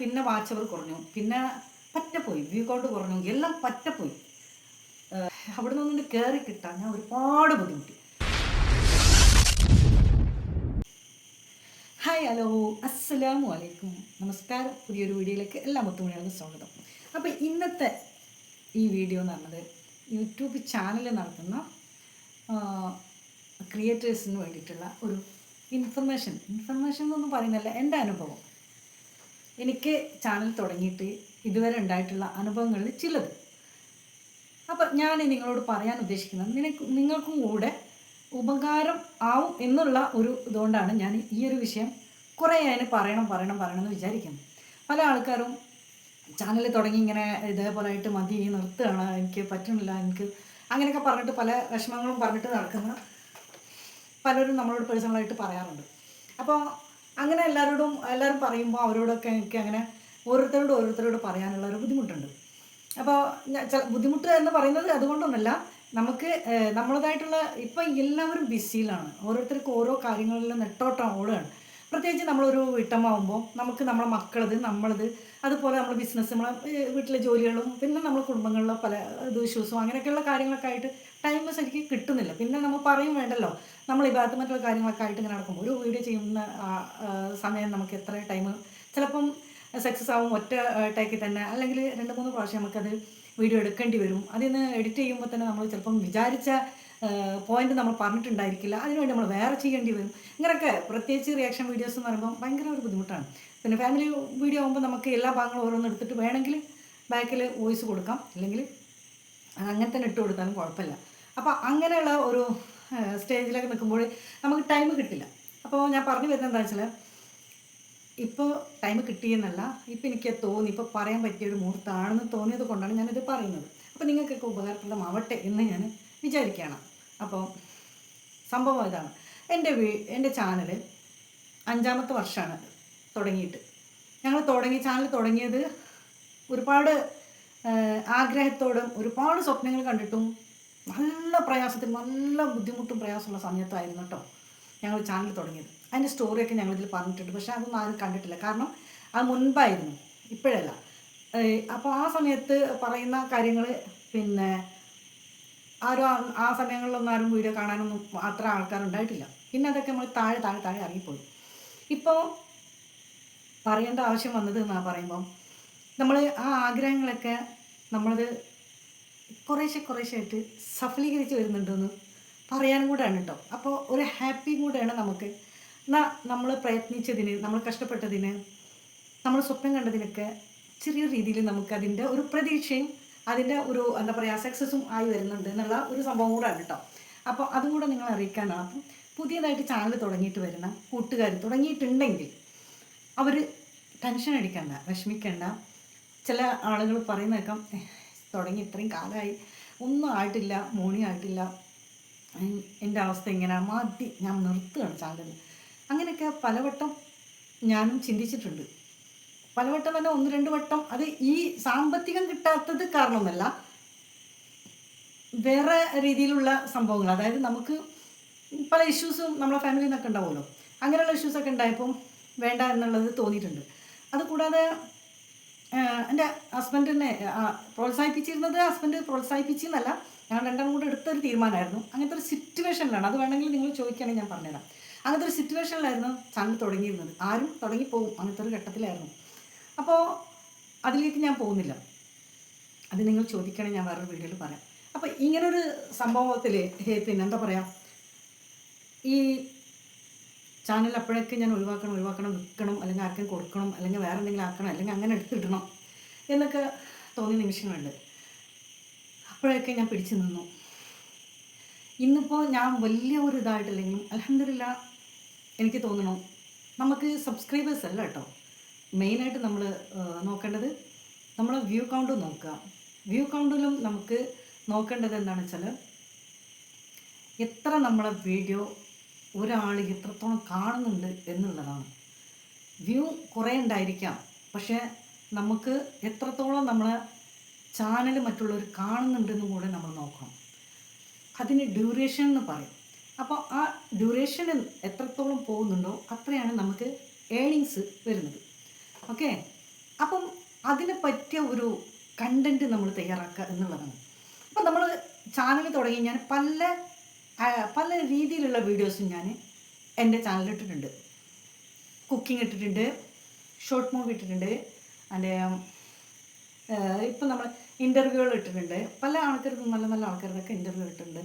പിന്നെ വാച്ചവർ കുറഞ്ഞു. പിന്നെ പറ്റപ്പോയി. വ്യൂ കൗണ്ട് കുറഞ്ഞു എല്ലാം പറ്റപ്പോയി. പോയി അവിടെ നിന്നുകൊണ്ട് കയറി കിട്ടാൻ ഞാൻ ഒരുപാട് ബുദ്ധിമുട്ടി. ഹായ് ഹലോ അസ്സലാമു അലൈക്കും. നമസ്കാരം. പുതിയൊരു വീഡിയോയിലേക്ക് എല്ലാ മുത്തുമണികൾക്കും സ്വാഗതം. അപ്പോൾ ഇന്നത്തെ ഈ വീഡിയോ എന്ന് പറഞ്ഞത് യൂട്യൂബ് ചാനൽ നടത്തുന്ന ക്രിയേറ്റേഴ്സിന് വേണ്ടിയിട്ടുള്ള ഒരു ഇൻഫർമേഷൻ ഇൻഫർമേഷൻ എന്നൊന്നും പറയുന്നില്ല. എന്റെ അനുഭവം. എനിക്ക് ചാനൽ തുടങ്ങിയിട്ട് ഇതുവരെ ഉണ്ടായിട്ടുള്ള അനുഭവങ്ങളിൽ ചിലത്. അപ്പം ഞാൻ നിങ്ങളോട് പറയാൻ ഉദ്ദേശിക്കുന്നത് നിനക്ക് നിങ്ങൾക്കും കൂടെ ഉപകാരം ആവും എന്നുള്ള ഒരു ഇതുകൊണ്ടാണ് ഞാൻ ഈ ഒരു വിഷയം കുറേ അതിന് പറയണം പറയണം പറയണം എന്ന് വിചാരിക്കുന്നു. പല ആൾക്കാരും ചാനൽ തുടങ്ങി ഇങ്ങനെ ഇതേപോലെ ആയിട്ട് മതി നിർത്തുകയാണ് എനിക്ക് പറ്റുന്നില്ല എനിക്ക് അങ്ങനെയൊക്കെ പറഞ്ഞിട്ട് പല വിഷമങ്ങളും പറഞ്ഞിട്ട് നടക്കുന്ന പലരും നമ്മളോട് പേഴ്സണലായിട്ട് പറയാറുണ്ട്. അപ്പോൾ അങ്ങനെ എല്ലാവരോടും എല്ലാവരും പറയുമ്പോൾ അവരോടൊക്കെ എനിക്ക് അങ്ങനെ ഓരോരുത്തരോട് ഓരോരുത്തരോട് പറയാനുള്ള ഒരു ബുദ്ധിമുട്ടുണ്ട്. അപ്പോൾ ബുദ്ധിമുട്ട് എന്ന് പറയുന്നത് അതുകൊണ്ടൊന്നുമല്ല നമുക്ക് നമ്മളതായിട്ടുള്ള ഇപ്പം എല്ലാവരും ബിസിയിലാണ് ഓരോരുത്തർക്കും ഓരോ കാര്യങ്ങളിലും നെട്ടോട്ടം ഓടുകയാണ്. പ്രത്യേകിച്ച് നമ്മളൊരു വീട്ടമ്മാവുമ്പോൾ നമുക്ക് നമ്മളെ മക്കളത് നമ്മളത് അതുപോലെ നമ്മൾ ബിസിനസ് നമ്മളെ വീട്ടിലെ ജോലികളും പിന്നെ നമ്മളെ കുടുംബങ്ങളിലെ പല ഇത് ഇഷ്യൂസും അങ്ങനെയൊക്കെയുള്ള കാര്യങ്ങളൊക്കെ ആയിട്ട് ടൈം ശരിക്കും കിട്ടുന്നില്ല. പിന്നെ നമ്മൾ പറയും വേണ്ടല്ലോ നമ്മൾ ഈ ഭാഗത്ത് മറ്റുള്ള കാര്യങ്ങളൊക്കെ ആയിട്ട് ഇങ്ങനെ നടക്കുമ്പോൾ ഒരു വീഡിയോ ചെയ്യുന്ന സമയം നമുക്ക് എത്ര ടൈം ചിലപ്പം സക്സസ് ആവും ഒറ്റ ടേക്കിൽ തന്നെ. അല്ലെങ്കിൽ രണ്ട് മൂന്ന് പ്രാവശ്യം നമുക്കത് വീഡിയോ എടുക്കേണ്ടി വരും. അതിന്ന് എഡിറ്റ് ചെയ്യുമ്പോൾ തന്നെ നമ്മൾ ചിലപ്പം വിചാരിച്ച പോയിന്റ് നമ്മൾ പറഞ്ഞിട്ടുണ്ടായിരിക്കില്ല. അതിനുവേണ്ടി നമ്മൾ വേറെ ചെയ്യേണ്ടി വരും. ഇങ്ങനെയൊക്കെ പ്രത്യേകിച്ച് റിയാക്ഷൻ വീഡിയോസ് എന്ന് പറയുമ്പോൾ ഭയങ്കര ഒരു ബുദ്ധിമുട്ടാണ്. പിന്നെ ഫാമിലി വീഡിയോ ആകുമ്പോൾ നമുക്ക് എല്ലാ ഭാഗങ്ങളും ഓരോന്ന് എടുത്തിട്ട് വേണമെങ്കിൽ ബാക്കിൽ വോയിസ് കൊടുക്കാം. അല്ലെങ്കിൽ അങ്ങനെ തന്നെ ഇട്ട് കൊടുത്താലും കുഴപ്പമില്ല. അപ്പോൾ അങ്ങനെയുള്ള ഒരു സ്റ്റേജിലൊക്കെ നിൽക്കുമ്പോൾ നമുക്ക് ടൈം കിട്ടില്ല. അപ്പോൾ ഞാൻ പറഞ്ഞു വരുന്നത് എന്താ വെച്ചാൽ ഇപ്പോൾ ടൈം കിട്ടിയെന്നല്ല ഇപ്പോൾ എനിക്ക് തോന്നി ഇപ്പോൾ പറയാൻ പറ്റിയ ഒരു മുഹൂർത്തമാണെന്ന് തോന്നിയത് കൊണ്ടാണ് ഞാനിത് പറയുന്നത്. അപ്പോൾ നിങ്ങൾക്കൊക്കെ ഉപകാരപ്രദമാവട്ടെ എന്ന് ഞാൻ വിചാരിക്കുകയാണ്. അപ്പോൾ സംഭവം ഇതാണ്. എന്റെ വീ എന്റെ ചാനൽ അഞ്ചാമത്തെ വർഷമാണ് തുടങ്ങിയിട്ട്. ഞങ്ങൾ തുടങ്ങി ചാനൽ തുടങ്ങിയത് ഒരുപാട് ആഗ്രഹത്തോടും ഒരുപാട് സ്വപ്നങ്ങൾ കണ്ടിട്ടും നല്ല പ്രയാസത്തിൽ നല്ല ബുദ്ധിമുട്ടും പ്രയാസമുള്ള സമയത്തായിരുന്നു കേട്ടോ ഞങ്ങൾ ചാനൽ തുടങ്ങിയത്. അതിന്റെ സ്റ്റോറിയൊക്കെ ഞങ്ങളിതിൽ പറഞ്ഞിട്ടുണ്ട്. പക്ഷേ അതൊന്നും ആരും കണ്ടിട്ടില്ല. കാരണം അത് മുൻപായിരുന്നു ഇപ്പോഴല്ല. അപ്പോൾ ആ സമയത്ത് പറയുന്ന കാര്യങ്ങൾ പിന്നെ ആരും ആ- സമയങ്ങളിലൊന്നും ആരും വീഡിയോ കാണാനൊന്നും അത്ര ആൾക്കാരുണ്ടായിട്ടില്ല പിന്നെ അതൊക്കെ നമ്മൾ താഴെ താഴെ താഴെ ഇറങ്ങിപ്പോയി. ഇപ്പോൾ പറയേണ്ട ആവശ്യം വന്നത് എന്നാ പറയുമ്പം നമ്മൾ ആ ആഗ്രഹങ്ങളൊക്കെ നമ്മളത് കുറേശ്ശെ കുറേശ്ശായിട്ട് സഫലീകരിച്ച് വരുന്നുണ്ടെന്ന് പറയാനും കൂടെയാണ് കേട്ടോ അപ്പോൾ ഒരു ഹാപ്പി കൂടെയാണ് നമുക്ക്. എന്നാൽ നമ്മൾ പ്രയത്നിച്ചതിന് നമ്മൾ കഷ്ടപ്പെട്ടതിന് നമ്മൾ സ്വപ്നം കണ്ടതിനൊക്കെ ചെറിയ രീതിയിൽ നമുക്കതിന്റെ ഒരു പ്രതീക്ഷയും അതിന്റെ ഒരു എന്താ പറയുക സക്സസ്സും ആയി വരുന്നുണ്ട് എന്നുള്ള ഒരു സംഭവം കൂടെ കേട്ടോ അപ്പോൾ അതും കൂടെ നിങ്ങൾ അറിയിക്കാനാണ്. അപ്പം പുതിയതായിട്ട് ചാനൽ തുടങ്ങിയിട്ട് വരുന്ന കൂട്ടുകാർ തുടങ്ങിയിട്ടുണ്ടെങ്കിൽ അവർ ടെൻഷൻ അടിക്കണ്ട വിഷമിക്കണ്ട. ചില ആളുകൾ പറയുന്ന കേൾക്കാം തുടങ്ങി ഇത്രയും കാലമായി ഒന്നും ആയിട്ടില്ല മോണി ആയിട്ടില്ല. എന്റെ അവസ്ഥ ഇങ്ങനെ മതി ഞാൻ നിർത്തുകയാണ് ചാനൽ അങ്ങനെയൊക്കെ പലവട്ടം ഞാനും ചിന്തിച്ചിട്ടുണ്ട്. പലവട്ടം തന്നെ ഒന്ന് രണ്ട് വട്ടം അത് ഈ സാമ്പത്തികം കിട്ടാത്തത് കാരണമൊന്നല്ല വേറെ രീതിയിലുള്ള സംഭവങ്ങൾ. അതായത് നമുക്ക് പല ഇഷ്യൂസും നമ്മളെ ഫാമിലിയിൽ നിന്നൊക്കെ ഉണ്ടാവുമല്ലോ. അങ്ങനെയുള്ള ഇഷ്യൂസൊക്കെ ഉണ്ടായപ്പം വേണ്ട എന്നുള്ളത് തോന്നിയിട്ടുണ്ട്. അതുകൂടാതെ എന്റെ ഹസ്ബൻഡിനെ പ്രോത്സാഹിപ്പിച്ചിരുന്നത് ഹസ്ബൻഡ് പ്രോത്സാഹിപ്പിച്ചെന്നല്ല. ഞാൻ രണ്ടാം കൂടെ എടുത്തൊരു തീരുമാനമായിരുന്നു. അങ്ങനത്തെ ഒരു സിറ്റുവേഷനിലാണ് അത് വേണമെങ്കിൽ നിങ്ങൾ ചോദിക്കുകയാണെങ്കിൽ ഞാൻ പറഞ്ഞുതരാം. അങ്ങനത്തെ ഒരു സിറ്റുവേഷനിലായിരുന്നു ചാനൽ തുടങ്ങിയിരുന്നത്. ആരും തുടങ്ങിപ്പോകും അങ്ങനത്തെ ഒരു ഘട്ടത്തിലായിരുന്നു. അപ്പോൾ അതിലേക്ക് ഞാൻ പോകുന്നില്ല. അത് നിങ്ങൾ ചോദിക്കണേ ഞാൻ വേറൊരു വീഡിയോയിൽ പറയാം. അപ്പോൾ ഇങ്ങനൊരു സംഭവത്തിൽ പിന്നെ എന്താ പറയുക ഈ ചാനൽ അപ്പോഴൊക്കെ ഞാൻ ഒഴിവാക്കണം ഒഴിവാക്കണം വിൽക്കണം അല്ലെങ്കിൽ ആർക്കും കൊടുക്കണം അല്ലെങ്കിൽ വേറെ എന്തെങ്കിലും ആക്കണം അല്ലെങ്കിൽ അങ്ങനെ എടുത്തിടണം എന്നൊക്കെ തോന്നിയ നിമിഷങ്ങളുണ്ട്. അപ്പോഴൊക്കെ ഞാൻ പിടിച്ചു നിന്നു. ഇന്നിപ്പോൾ ഞാൻ വലിയ ഒരു ഇതായിട്ടില്ലെങ്കിലും അലഹമില്ല എനിക്ക് തോന്നണം നമുക്ക് സബ്സ്ക്രൈബേഴ്സ് അല്ല കേട്ടോ. മെയിനായിട്ട് നമ്മൾ നോക്കേണ്ടത് നമ്മൾ വ്യൂ കൗണ്ട് നോക്കുക. വ്യൂ കൗണ്ടിലും നമുക്ക് നോക്കേണ്ടത് എന്താണെന്ന് വെച്ചാൽ എത്ര നമ്മളെ വീഡിയോ ഒരാൾ എത്രത്തോളം കാണുന്നുണ്ട് എന്നുള്ളതാണ്. വ്യൂ കുറേ ഉണ്ടായിരിക്കാം പക്ഷേ നമുക്ക് എത്രത്തോളം നമ്മളെ ചാനൽ മറ്റുള്ളവർ കാണുന്നുണ്ടെന്നും കൂടെ നമ്മൾ നോക്കണം. അതിന് ഡ്യൂറേഷൻ എന്ന് പറയും. അപ്പോൾ ആ ഡ്യൂറേഷൻ എത്രത്തോളം പോകുന്നുണ്ടോ അത്രയാണ് നമുക്ക് ഏണിങ്സ് വരുന്നത്. ഓക്കെ അപ്പം അതിന് പറ്റിയ ഒരു കണ്ടന്റ് നമ്മൾ തയ്യാറാക്കുക എന്നുള്ളതാണ് അപ്പം നമ്മൾ ചാനൽ തുടങ്ങി ഞാൻ പല പല രീതിയിലുള്ള വീഡിയോസും ഞാൻ എന്റെ ചാനലിൽ ഇട്ടിട്ടുണ്ട്. കുക്കിംഗ് ഇട്ടിട്ടുണ്ട് ഷോർട്ട് മൂവി ഇട്ടിട്ടുണ്ട് അതിന്റെ ഇപ്പം നമ്മൾ ഇന്റർവ്യൂകൾ ഇട്ടിട്ടുണ്ട്. പല ആൾക്കാർക്കും നല്ല നല്ല ആൾക്കാർക്കൊക്കെ ഇന്റർവ്യൂ ഇട്ടിട്ടുണ്ട്.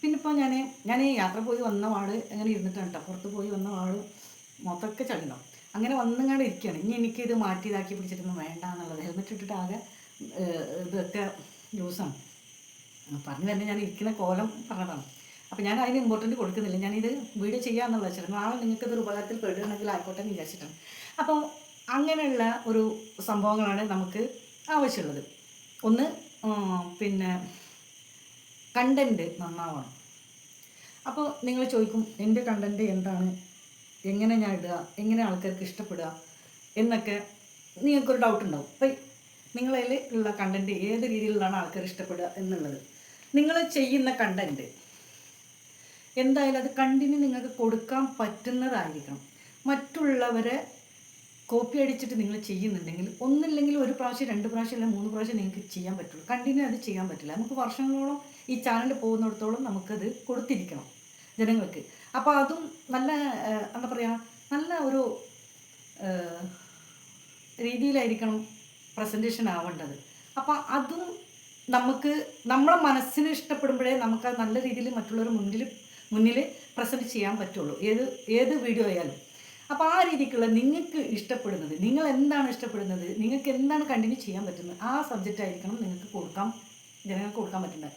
പിന്നെ ഇപ്പോൾ ഞാൻ ഞാൻ യാത്ര പോയി വന്ന വാട് അങ്ങനെ ഇരുന്നിട്ടാണ് കേട്ടോ പുറത്ത് പോയി വന്ന വാട് മൊത്തമൊക്കെ ചളിണ്ടാവും അങ്ങനെ വന്നിങ്ങാണ്ട് ഇരിക്കുകയാണ് ഇനി എനിക്കിത് മാറ്റി ഇതാക്കി പിടിച്ചിട്ടൊന്നും വേണ്ട എന്നുള്ളത് ഹെൽമെറ്റ് ഇട്ടിട്ട് ആകെ ഇതൊക്കെ ലൂസാണ്. പറഞ്ഞു തന്നെ ഞാൻ ഇരിക്കുന്ന കോലം പറഞ്ഞതാണ്. അപ്പോൾ ഞാൻ അതിന് ഇമ്പോർട്ടന്റ് കൊടുക്കുന്നില്ല. ഞാനിത് വീഡിയോ ചെയ്യാമെന്നുള്ള വെച്ചിട്ട് നാളെ നിങ്ങൾക്ക് ഇതൊരു ഉപകാരത്തിൽ പെടുകയാണെങ്കിൽ ആയിക്കോട്ടെ എന്ന് വിചാരിച്ചിട്ടാണ്. അപ്പോൾ അങ്ങനെയുള്ള ഒരു സംഭവങ്ങളാണ് നമുക്ക് ആവശ്യമുള്ളത്. ഒന്ന് പിന്നെ കണ്ടന്റ് നന്നാവണം. അപ്പോൾ നിങ്ങൾ ചോദിക്കും എന്റെ കണ്ടന്റ് എന്താണ്? എങ്ങനെ ഞാൻ ഇടുക? എങ്ങനെ ആൾക്കാർക്ക് ഇഷ്ടപ്പെടുക? എന്നൊക്കെ നിങ്ങൾക്കൊരു ഡൗട്ട് ഉണ്ടാവും. അപ്പം നിങ്ങളതിൽ ഉള്ള കണ്ടന്റ് ഏത് രീതിയിലാണ് ആൾക്കാർ ഇഷ്ടപ്പെടുക എന്നുള്ളത്. നിങ്ങൾ ചെയ്യുന്ന കണ്ടന്റ് എന്തായാലും അത് കണ്ടിന്യൂ നിങ്ങൾക്ക് കൊടുക്കാൻ പറ്റുന്നതായിരിക്കണം. മറ്റുള്ളവരെ കോപ്പി അടിച്ചിട്ട് നിങ്ങൾ ചെയ്യുന്നുണ്ടെങ്കിൽ ഒന്നില്ലെങ്കിൽ ഒരു പ്രാവശ്യം രണ്ട് പ്രാവശ്യം അല്ലെങ്കിൽ മൂന്ന് പ്രാവശ്യം നിങ്ങൾക്ക് ചെയ്യാൻ പറ്റുള്ളൂ. കണ്ടിന്യൂ അത് ചെയ്യാൻ പറ്റില്ല. നമുക്ക് വർഷങ്ങളോളം ഈ ചാനൽ പോകുന്നിടത്തോളം നമുക്കത് കൊടുത്തിരിക്കണം ജനങ്ങൾക്ക്. അപ്പോൾ അതും നല്ല എന്താ പറയുക നല്ല ഒരു രീതിയിലായിരിക്കണം പ്രസന്റേഷൻ ആവേണ്ടത്. അപ്പോൾ അതും നമുക്ക് നമ്മളെ മനസ്സിന് ഇഷ്ടപ്പെടുമ്പോഴേ നമുക്ക് നല്ല രീതിയിൽ മറ്റുള്ളവർ മുന്നിൽ മുന്നിൽ പ്രസന്റ് ചെയ്യാൻ പറ്റുള്ളൂ. ഏത് ഏത് വീഡിയോ ആയാലും. അപ്പോൾ ആ രീതിക്കുള്ള നിങ്ങൾക്ക് ഇഷ്ടപ്പെടുന്നത് നിങ്ങൾ എന്താണ് ഇഷ്ടപ്പെടുന്നത് നിങ്ങൾക്ക് എന്താണ് കണ്ടിന്യൂ ചെയ്യാൻ പറ്റുന്നത് ആ സബ്ജക്റ്റ് ആയിരിക്കണം നിങ്ങൾക്ക് കൊടുക്കാം ജനങ്ങൾക്ക് കൊടുക്കാൻ പറ്റുന്നത്.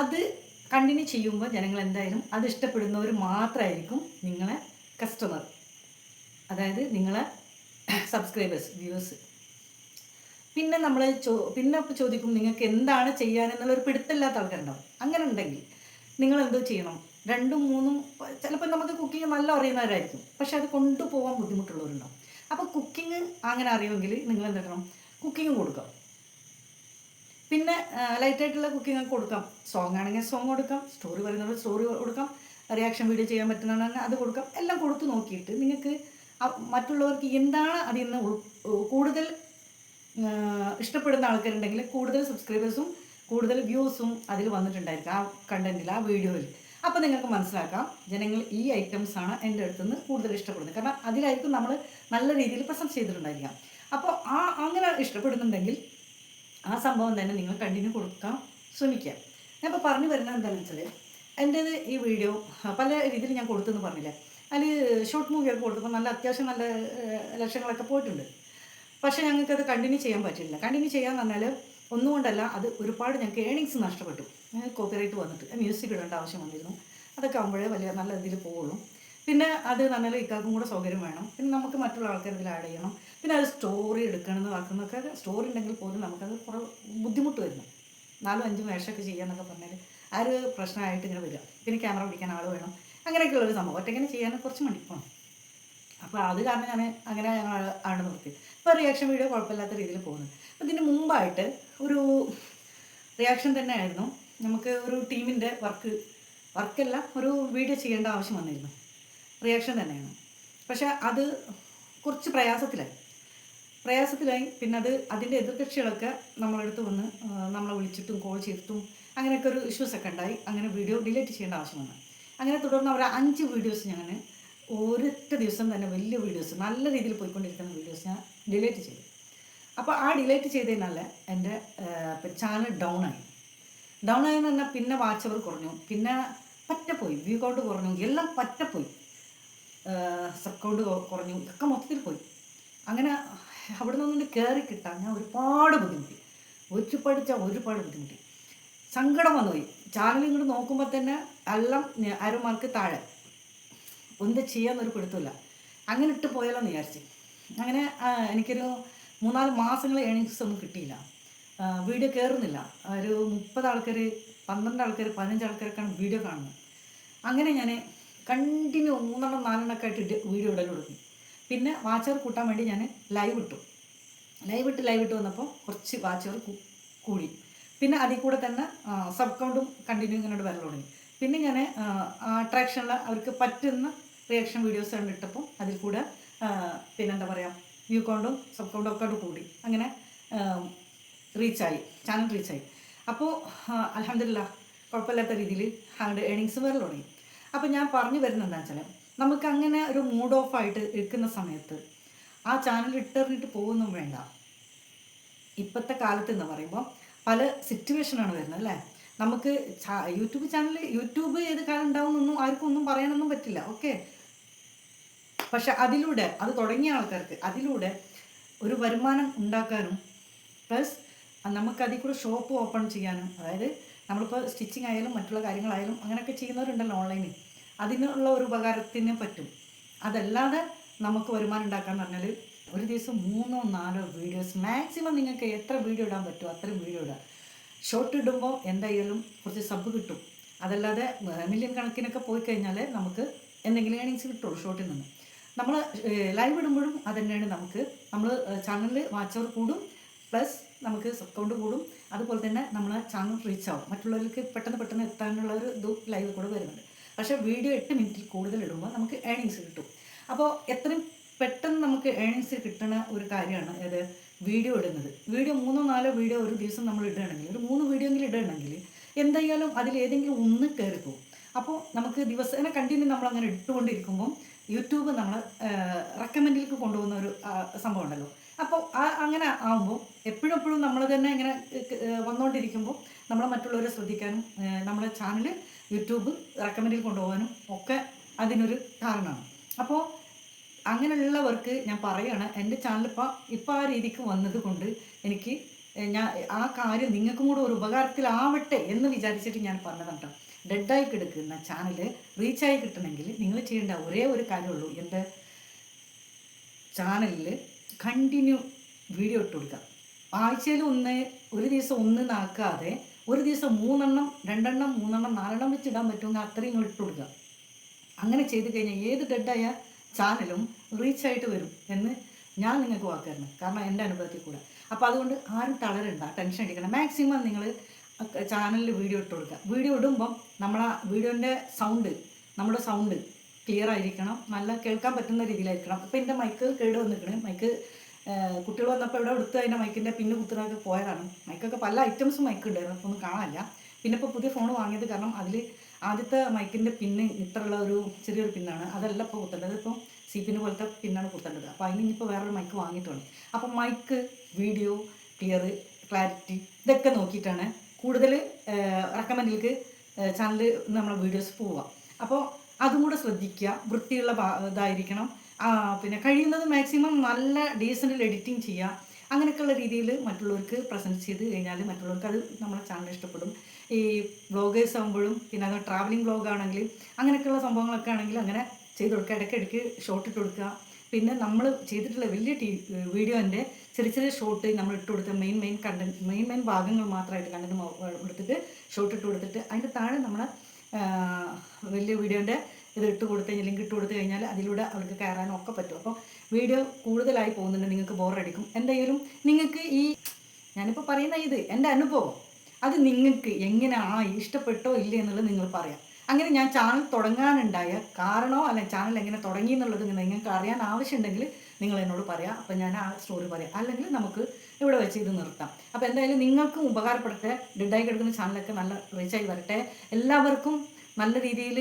അത് കണ്ടിന്യൂ ചെയ്യുമ്പോൾ ജനങ്ങൾ എന്തായാലും അത് ഇഷ്ടപ്പെടുന്നവർ മാത്രമായിരിക്കും നിങ്ങളെ കസ്റ്റമർ അതായത് നിങ്ങളെ സബ്സ്ക്രൈബേഴ്സ് വ്യൂവേഴ്സ് പിന്നെ നമ്മൾ ചോ പിന്നെ ചോദിക്കും നിങ്ങൾക്ക് എന്താണ് ചെയ്യാനെന്നുള്ള ഒരു പിടുത്തമില്ലാത്ത ആൾക്കാരുണ്ടാവും. അങ്ങനെ ഉണ്ടെങ്കിൽ നിങ്ങൾ എന്തോ ചെയ്യണം. രണ്ടും മൂന്നും ചിലപ്പോൾ നമുക്ക് കുക്കിംഗ് നല്ല അറിയുന്നവരായിരിക്കും. പക്ഷെ അത് കൊണ്ടുപോകാൻ ബുദ്ധിമുട്ടുള്ളവരുണ്ടാവും. അപ്പോൾ കുക്കിംഗ് അങ്ങനെ അറിയുമെങ്കിൽ നിങ്ങൾ എന്തെടുക്കണം കുക്കിംഗ് കൊടുക്കാം. പിന്നെ ലൈറ്റായിട്ടുള്ള കുക്കിംഗ് ഒക്കെ കൊടുക്കാം. സോങ് ആണെങ്കിൽ സോങ് കൊടുക്കാം സ്റ്റോറി പറയുന്നവർ സ്റ്റോറി കൊടുക്കാം റിയാക്ഷൻ വീഡിയോ ചെയ്യാൻ പറ്റുന്നതാണെങ്കിൽ അത് കൊടുക്കാം എല്ലാം കൊടുത്തു നോക്കിയിട്ട് നിങ്ങൾക്ക് മറ്റുള്ളവർക്ക് എന്താണ് അതിൽ നിന്ന് കൂടുതൽ ഇഷ്ടപ്പെടുന്ന ആൾക്കാരുണ്ടെങ്കിൽ കൂടുതൽ സബ്സ്ക്രൈബേഴ്സും കൂടുതൽ വ്യൂസും അതിൽ വന്നിട്ടുണ്ടായിരിക്കും ആ കണ്ടന്റിൽ ആ വീഡിയോയിൽ അപ്പോൾ നിങ്ങൾക്ക് മനസ്സിലാക്കാം ജനങ്ങൾ ഈ ഐറ്റംസ് ആണ് എന്റെ അടുത്ത് നിന്ന് കൂടുതൽ ഇഷ്ടപ്പെടുന്നത്. കാരണം അതിലായിരിക്കും നമ്മൾ നല്ല രീതിയിൽ പ്രസന്റ് ചെയ്തിട്ടുണ്ടായിരിക്കാം അപ്പോൾ ആ അങ്ങനെ ഇഷ്ടപ്പെടുന്നുണ്ടെങ്കിൽ ആ സംഭവം തന്നെ നിങ്ങൾ കണ്ടിന്യൂ കൊടുക്കാൻ ശ്രമിക്കുക. ഞാൻ ഇപ്പോൾ പറഞ്ഞു വരുന്നത് എന്താണെന്ന് വെച്ചാൽ എന്റേത് ഈ വീഡിയോ പല രീതിയിൽ ഞാൻ കൊടുത്തെന്ന് പറഞ്ഞില്ലേ? അതിൽ ഷോർട്ട് മൂവിയൊക്കെ കൊടുത്തപ്പോൾ നല്ല അത്യാവശ്യം നല്ല ലക്ഷങ്ങളൊക്കെ പോയിട്ടുണ്ട്. പക്ഷേ ഞങ്ങൾക്കത് കണ്ടിന്യൂ ചെയ്യാൻ പറ്റില്ല കണ്ടിന്യൂ ചെയ്യാൻ പറഞ്ഞാൽ ഒന്നുകൊണ്ടല്ല അത് ഒരുപാട് ഞങ്ങൾക്ക് ഏണിങ്സ് നഷ്ടപ്പെട്ടു. കോപ്പിറൈറ്റ് വന്നിട്ട് മ്യൂസിക് ഇടേണ്ട ആവശ്യം വന്നിരുന്നു. അതൊക്കെ ആകുമ്പോഴേ വലിയ നല്ല രീതിയിൽ പോവുള്ളൂ. പിന്നെ അത് നല്ല ഇക്കാർക്കും കൂടെ സൗകര്യം വേണം. പിന്നെ നമുക്ക് മറ്റുള്ള ആൾക്കാർ ഇതിൽ ആഡ് ചെയ്യണം. പിന്നെ അത് സ്റ്റോറി എടുക്കണമെന്ന് ആക്കുന്നതൊക്കെ സ്റ്റോറി ഉണ്ടെങ്കിൽ പോലും നമുക്കത് കുറേ ബുദ്ധിമുട്ട് വരുന്നു നാലും അഞ്ചും വേഷമൊക്കെ ചെയ്യാന്നൊക്കെ പറഞ്ഞാൽ ആ ഒരു പ്രശ്നമായിട്ട് ഇങ്ങനെ വരിക. പിന്നെ ക്യാമറ പിടിക്കാൻ ആൾ വേണം. അങ്ങനെയൊക്കെയുള്ള ഒരു സംഭവം. ഒറ്റയ്ക്കിനെ ചെയ്യാൻ കുറച്ച് മടിപ്പാണ് അപ്പോൾ അത് കാരണം ഞാൻ അങ്ങനെ ഞങ്ങൾ ആണ് നിർത്തി. ഇപ്പോൾ റിയാക്ഷൻ വീഡിയോ കുഴപ്പമില്ലാത്ത രീതിയിൽ പോകുന്നു. അപ്പോൾ ഇതിന് മുമ്പായിട്ട് ഒരു റിയാക്ഷൻ തന്നെ ആയിരുന്നു നമുക്ക് ഒരു ടീമിന്റെ വർക്ക് വർക്കല്ല ഒരു വീഡിയോ ചെയ്യേണ്ട ആവശ്യം വന്നിരുന്നു. റിയാക്ഷൻ തന്നെയാണ്. പക്ഷേ അത് കുറച്ച് പ്രയാസത്തിലായി. പ്രയാസത്തിലായി. പിന്നെ അത് അതിന്റെ എതിർകക്ഷികളൊക്കെ നമ്മളടുത്ത് വന്ന് നമ്മളെ വിളിച്ചിട്ടും കോൾ ചെയ്തിട്ടും അങ്ങനെയൊക്കെ ഒരു ഇഷ്യൂസ് ഒക്കെ ഉണ്ടായി. അങ്ങനെ വീഡിയോ ഡിലീറ്റ് ചെയ്യേണ്ട ആവശ്യം വന്നു. അങ്ങനെ തുടർന്ന് അവർ അഞ്ച് വീഡിയോസ് ഞാൻ ഒരൊറ്റ ദിവസം തന്നെ വലിയ വീഡിയോസ് നല്ല രീതിയിൽ പോയിക്കൊണ്ടിരിക്കുന്ന വീഡിയോസ് ഞാൻ ഡിലീറ്റ് ചെയ്തു. അപ്പോൾ ആ ഡിലീറ്റ് ചെയ്തതിനാൽ എന്റെ ചാനൽ ഡൗൺ ആയി. ഡൗൺ ആയെന്ന് പറഞ്ഞാൽ പിന്നെ വാച്ച് അവർ കുറഞ്ഞു. പിന്നെ പറ്റപ്പോയി. വ്യൂ കൗണ്ട് കുറഞ്ഞു. എല്ലാം പറ്റപ്പോയി. സബ് കൗണ്ട് കുറഞ്ഞു. ഇതൊക്കെ മൊത്തത്തിൽ പോയി. അങ്ങനെ അവിടെ നിന്നുകൊണ്ട് കയറി കിട്ടാൻ ഞാൻ ഒരുപാട് ബുദ്ധിമുട്ടി. ഒരു പഠിച്ച ഒരുപാട് ബുദ്ധിമുട്ടി. സങ്കടം വന്നുപോയി ചാനൽ ഇങ്ങോട്ട് നോക്കുമ്പോൾ തന്നെ എല്ലാം അരമാർക്ക് താഴെ. ഒന്നും ചെയ്യാമെന്നൊരു പിടുത്തമില്ല അങ്ങനെ ഇട്ട് പോയാലോ എന്ന് വിചാരിച്ച്. അങ്ങനെ എനിക്കൊരു മൂന്നാൽ മാസങ്ങൾ ഏണിങ്സ് ഒന്നും കിട്ടിയില്ല. വീഡിയോ കയറുന്നില്ല ഒരു മുപ്പത് ആൾക്കാർ പന്ത്രണ്ട് ആൾക്കാർ പതിനഞ്ച് ആൾക്കാരൊക്കെയാണ് വീഡിയോ കാണുന്നത്. അങ്ങനെ ഞാൻ കണ്ടിന്യൂ മൂന്നെണ്ണം നാലെണ്ണം ഒക്കെ ആയിട്ട് വീഡിയോ ഇടൽ തുടങ്ങി. പിന്നെ വാച്ചർ കൂട്ടാൻ വേണ്ടി ഞാൻ ലൈവ് ഇട്ടു. ലൈവ് ഇട്ട് ലൈവ് ഇട്ട് വന്നപ്പോൾ കുറച്ച് വാച്ചർ കൂടി. പിന്നെ അതിൽ കൂടെ തന്നെ സബ് കൗണ്ടും കണ്ടിന്യൂ ഇങ്ങനെ വരൽ തുടങ്ങി. പിന്നെ ഞാൻ അട്രാക്ഷനിൽ അവർക്ക് പറ്റുന്ന റിയാക്ഷൻ വീഡിയോസ് കണ്ടിട്ടപ്പോൾ അതിൽ കൂടെ പിന്നെ പിന്നെന്താ പറയുക വ്യൂ കൗണ്ടും സബ് കൗണ്ടും ഒക്കെ കൂടി. അങ്ങനെ റീച്ചായി ചാനൽ റീച്ചായി അപ്പോൾ അലഹമില്ല കുഴപ്പമില്ലാത്ത രീതിയിൽ അങ്ങോട്ട് ഏണിങ്സ് വരൽ തുടങ്ങി. അപ്പോൾ ഞാൻ പറഞ്ഞു വരുന്നത് വെച്ചാൽ നമുക്ക് അങ്ങനെ ഒരു മൂഡ് ഓഫ് ആയിട്ട് ഇരിക്കുന്ന സമയത്ത് ആ ചാനൽ ഇട്ടെറിഞ്ഞിട്ട് പോകുന്നും വേണ്ട. ഇപ്പോഴത്തെ കാലത്ത് എന്ന് പറയുമ്പോൾ പല സിറ്റുവേഷനാണ് വരുന്നത് അല്ലേ? നമുക്ക് യൂട്യൂബ് ചാനൽ യൂട്യൂബ് ഏത് കാലം ഉണ്ടാവുമെന്നൊന്നും ആർക്കും ഒന്നും പറയാനൊന്നും പറ്റില്ല ഓക്കെ പക്ഷെ അതിലൂടെ അത് തുടങ്ങിയ ആൾക്കാർക്ക് അതിലൂടെ ഒരു വരുമാനം ഉണ്ടാക്കാനും പ്ലസ് നമുക്കതിൽ കൂടെ ഷോപ്പ് ഓപ്പൺ ചെയ്യാനും അതായത് നമ്മളിപ്പോൾ സ്റ്റിച്ചിങ് ആയാലും മറ്റുള്ള കാര്യങ്ങളായാലും അങ്ങനെയൊക്കെ ചെയ്യുന്നവരുണ്ടല്ലോ ഓൺലൈനിൽ അതിനുള്ള ഒരു ഉപകാരത്തിന് പറ്റും. അതല്ലാതെ നമുക്ക് വരുമാനം ഉണ്ടാക്കാൻ പറഞ്ഞാൽ ഒരു ദിവസം മൂന്നോ നാലോ വീഡിയോസ് മാക്സിമം നിങ്ങൾക്ക് എത്ര വീഡിയോ ഇടാൻ പറ്റുമോ അത്രയും വീഡിയോ ഇടുക. ഷോർട്ട് ഇടുമ്പോൾ എന്തായാലും കുറച്ച് സബ് കിട്ടും. അതല്ലാതെ മില്യൺ കണക്കിനൊക്കെ പോയി കഴിഞ്ഞാൽ നമുക്ക് എന്തെങ്കിലും ഏണിങ്സ് കിട്ടുള്ളൂ ഷോർട്ടിൽ നിന്ന്. നമ്മൾ ലൈവ് ഇടുമ്പോഴും അത് തന്നെയാണ് നമുക്ക് നമ്മൾ ചാനലിൽ വാച്ചവർ കൂടും. പ്ലസ് നമുക്ക് സബ്കൗണ്ട് കൂടും. അതുപോലെ തന്നെ നമ്മൾ ചാനൽ റീച്ച് ആവും. മറ്റുള്ളവർക്ക് പെട്ടെന്ന് പെട്ടെന്ന് എത്താനുള്ള ഒരു ഇത് ലൈവ് കൂടെ വരുന്നുണ്ട്. പക്ഷേ വീഡിയോ എട്ട് മിനിറ്റിൽ കൂടുതൽ ഇടുമ്പോൾ നമുക്ക് ഏണിങ്സ് കിട്ടും. അപ്പോൾ എത്രയും പെട്ടെന്ന് നമുക്ക് ഏണിങ്സ് കിട്ടുന്ന ഒരു കാര്യമാണ് ഏത്? വീഡിയോ ഇടുന്നത്. വീഡിയോ മൂന്നോ നാലോ വീഡിയോ ഒരു ദിവസം നമ്മൾ ഇടുകയാണെങ്കിൽ ഒരു മൂന്ന് വീഡിയോ എങ്കിലും ഇടുകയാണെങ്കിൽ എന്തായാലും അതിൽ ഏതെങ്കിലും ഒന്ന് പോകും. അപ്പോൾ നമുക്ക് ദിവസേന കണ്ടിന്യൂ നമ്മൾ അങ്ങനെ ഇട്ടുകൊണ്ടിരിക്കുമ്പോൾ യൂട്യൂബ് നമ്മൾ റെക്കമെൻഡിലേക്ക് കൊണ്ടുപോകുന്ന ഒരു സംഭവം ഉണ്ടല്ലോ. അപ്പോൾ ആ അങ്ങനെ ആകുമ്പോൾ എപ്പോഴും എപ്പോഴും നമ്മൾ തന്നെ ഇങ്ങനെ വന്നുകൊണ്ടിരിക്കുമ്പോൾ നമ്മളെ മറ്റുള്ളവരെ ശ്രദ്ധിക്കാനും നമ്മുടെ ചാനൽ യൂട്യൂബ് റെക്കമെൻഡിൽ കൊണ്ടുപോകാനും ഒക്കെ അതിനൊരു കാരണമാണ്. അപ്പോൾ അങ്ങനെയുള്ളവർക്ക് ഞാൻ പറയുകയാണ് എന്റെ ചാനൽ ഇപ്പോൾ ഇപ്പോൾ ആ രീതിക്ക് വന്നത് കൊണ്ട് എനിക്ക് ഞാൻ ആ കാര്യം നിങ്ങൾക്കും കൂടെ ഒരു ഉപകാരത്തിലാവട്ടെ എന്ന് വിചാരിച്ചിട്ട് ഞാൻ പറഞ്ഞതാണ് ഡെഡായി കിടക്കുന്ന ചാനൽ റീച്ചായി കിട്ടണമെങ്കിൽ നിങ്ങൾ ചെയ്യേണ്ട ഒരേ ഒരു കാര്യമുള്ളൂ. എന്റെ ചാനലിൽ കണ്ടിന്യൂ വീഡിയോ ഇട്ട് കൊടുക്കുക ആഴ്ചയിൽ ഒന്ന് ഒരു ദിവസം ഒന്ന് നാക്കാതെ ഒരു ദിവസം മൂന്നെണ്ണം രണ്ടെണ്ണം മൂന്നെണ്ണം നാലെണ്ണം വെച്ച് ഇടാൻ പറ്റുമെങ്കിൽ അത്രയും ഇട്ട് കൊടുക്കുക അങ്ങനെ ചെയ്ത് കഴിഞ്ഞാൽ ഏത് ഡെഡായ ചാനലും റീച്ചായിട്ട് വരും എന്ന് ഞാൻ നിങ്ങൾക്ക് വാക്കായിരുന്നു കാരണം എന്റെ അനുഭവത്തിൽ കൂടെ. അപ്പോൾ അതുകൊണ്ട് ആരും തളരണ്ട ടെൻഷൻ അടിക്കണം മാക്സിമം നിങ്ങൾ ചാനലിൽ വീഡിയോ ഇട്ട് കൊടുക്കുക വീഡിയോ ഇടുമ്പം നമ്മളാ വീഡിയോന്റെ സൗണ്ട് നമ്മുടെ സൗണ്ട് ക്ലിയർ ആയിരിക്കണം. നല്ല കേൾക്കാൻ പറ്റുന്ന രീതിയിലായിരിക്കണം. ഇപ്പോൾ എന്റെ മൈക്ക് കേട് വന്നിരിക്കണേ. മൈക്ക് കുട്ടികൾ വന്നപ്പോൾ ഇവിടെ എടുത്ത് അതിന്റെ മൈക്കിന്റെ പിന്നെ കുത്തുന്നതൊക്കെ പോയതാണ്. മൈക്കൊക്കെ പല ഐറ്റംസും മൈക്ക് ഉണ്ടായിരുന്നു. അപ്പോൾ ഒന്നും കാണാനില്ല. പിന്നെ ഇപ്പോൾ പുതിയ ഫോൺ വാങ്ങിയത് കാരണം അതിൽ ആദ്യത്തെ മൈക്കിന്റെ പിന്ന് ഇത്രയുള്ള ഒരു ചെറിയൊരു പിന്നാണ് അതല്ല ഇപ്പോൾ കുത്തേണ്ടത്. ഇപ്പോൾ സി പിന്ന് പോലത്തെ പിന്നാണ് കുത്തേണ്ടത്. അപ്പോൾ അതിന് ഇനിയിപ്പോൾ വേറൊരു മൈക്ക് വാങ്ങിയിട്ടുണ്ട് അപ്പോൾ മൈക്ക് വീഡിയോ ക്ലിയർ ക്ലാരിറ്റി ഇതൊക്കെ നോക്കിയിട്ടാണ് കൂടുതൽ റെക്കമെൻഡിലേക്ക് ചാനൽ നമ്മളെ വീഡിയോസ് പോവുക. അപ്പോൾ അതും കൂടെ ശ്രദ്ധിക്കുക. വൃത്തിയുള്ള ഇതായിരിക്കണം. പിന്നെ കഴിയുന്നത് മാക്സിമം നല്ല ഡീസന്റിൽ എഡിറ്റിംഗ് ചെയ്യുക. അങ്ങനെയൊക്കെയുള്ള രീതിയിൽ മറ്റുള്ളവർക്ക് പ്രസന്റ് ചെയ്ത് കഴിഞ്ഞാൽ മറ്റുള്ളവർക്ക് അത് നമ്മുടെ ചാനൽ ഇഷ്ടപ്പെടും. ഈ വ്ളോഗേഴ്സ് ആകുമ്പോഴും പിന്നെ അത് ട്രാവലിംഗ് വ്ളോഗ് ആണെങ്കിൽ അങ്ങനെയൊക്കെയുള്ള സംഭവങ്ങളൊക്കെ ആണെങ്കിൽ അങ്ങനെ ചെയ്ത് കൊടുക്കുക. ഇടയ്ക്ക് ഇടയ്ക്ക് ഷോർട്ട് ഇട്ട് കൊടുക്കുക. പിന്നെ നമ്മൾ ചെയ്തിട്ടുള്ള വലിയ ടി വീഡിയോന്റെ ചെറിയ ചെറിയ ഷോർട്ട് നമ്മൾ ഇട്ട് കൊടുത്ത് main main content main main ഭാഗങ്ങൾ മാത്രമായിട്ട് കണ്ടന്റ് എടുത്തിട്ട് ഷോർട്ട് ഇട്ട് കൊടുത്തിട്ട് അതിന്റെ താഴെ നമ്മൾ വലിയ വീഡിയോന്റെ ഇത് ഇട്ട് കൊടുത്ത് കഴിഞ്ഞാൽ ലിങ്ക് ഇട്ട് കൊടുത്തു കഴിഞ്ഞാൽ അതിലൂടെ അവർക്ക് കയറാനും ഒക്കെ പറ്റും. അപ്പോൾ വീഡിയോ കൂടുതലായി പോകുന്നുണ്ട് നിങ്ങൾക്ക് ബോറടിക്കും. എന്തായാലും നിങ്ങൾക്ക് ഈ ഞാനിപ്പോൾ പറയുന്ന ഇത് എന്റെ അനുഭവം. അത് നിങ്ങൾക്ക് എങ്ങനെ ആയി ഇഷ്ടപ്പെട്ടോ ഇല്ല എന്നുള്ളത് നിങ്ങൾ പറയാം. അങ്ങനെ ഞാൻ ചാനൽ തുടങ്ങാനുണ്ടായ കാരണോ അല്ലെങ്കിൽ ചാനൽ എങ്ങനെ തുടങ്ങി എന്നുള്ളത് നിങ്ങൾക്ക് അറിയാൻ ആവശ്യമുണ്ടെങ്കിൽ നിങ്ങൾ എന്നോട് പറയാം. അപ്പം ഞാൻ ആ സ്റ്റോറി പറയാം. അല്ലെങ്കിൽ നമുക്ക് ഇവിടെ വെച്ച് ഇത് നിർത്താം. അപ്പോൾ എന്തായാലും നിങ്ങൾക്കും ഉപകാരപ്പെടട്ടെ. ഡെഡായി കിടക്കുന്ന ചാനലൊക്കെ നല്ല റീച്ചായി വരട്ടെ. എല്ലാവർക്കും നല്ല രീതിയിൽ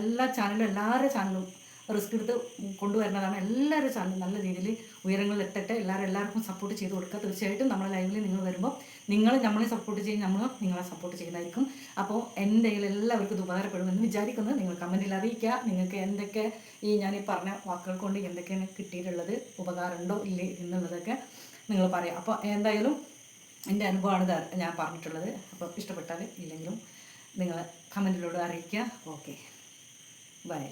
എല്ലാ ചാനലും എല്ലാവരുടെ ചാനലും റിസ്ക് എടുത്ത് കൊണ്ടുവരുന്നതാണ്. എല്ലാവരുടെ ചാനലും നല്ല രീതിയിൽ ഉയരങ്ങളിൽ എത്തട്ടെ. എല്ലാവരും എല്ലാവർക്കും സപ്പോർട്ട് ചെയ്ത് കൊടുക്കുക. തീർച്ചയായിട്ടും നമ്മളെ ലൈവിൽ നിങ്ങൾ വരുമ്പോൾ നിങ്ങൾ നമ്മളെ സപ്പോർട്ട് ചെയ്യും നമ്മൾ നിങ്ങളെ സപ്പോർട്ട് ചെയ്യുന്നതായിരിക്കും. അപ്പോൾ കയ്യിൽ എല്ലാവർക്കും ഇത് ഉപകാരപ്പെടുമെന്ന് വിചാരിക്കുന്നത് നിങ്ങൾ കമന്റിൽ അറിയിക്കുക. നിങ്ങൾക്ക് എന്തൊക്കെ ഈ ഞാൻ ഈ പറഞ്ഞ വാക്കുകൾ കൊണ്ട് എന്തൊക്കെയാണ് കിട്ടിയിട്ടുള്ളത് ഉപകാരമുണ്ടോ ഇല്ലേ എന്നുള്ളതൊക്കെ നിങ്ങൾ പറയാം. അപ്പോൾ എന്തായാലും എന്റെ അനുഭവമാണ് ഞാൻ പറഞ്ഞിട്ടുള്ളത്. അപ്പോൾ ഇഷ്ടപ്പെട്ടാൽ ഇല്ലെങ്കിലും നിങ്ങൾ കമന്റിലൂടെ അറിയിക്കുക. Okay bye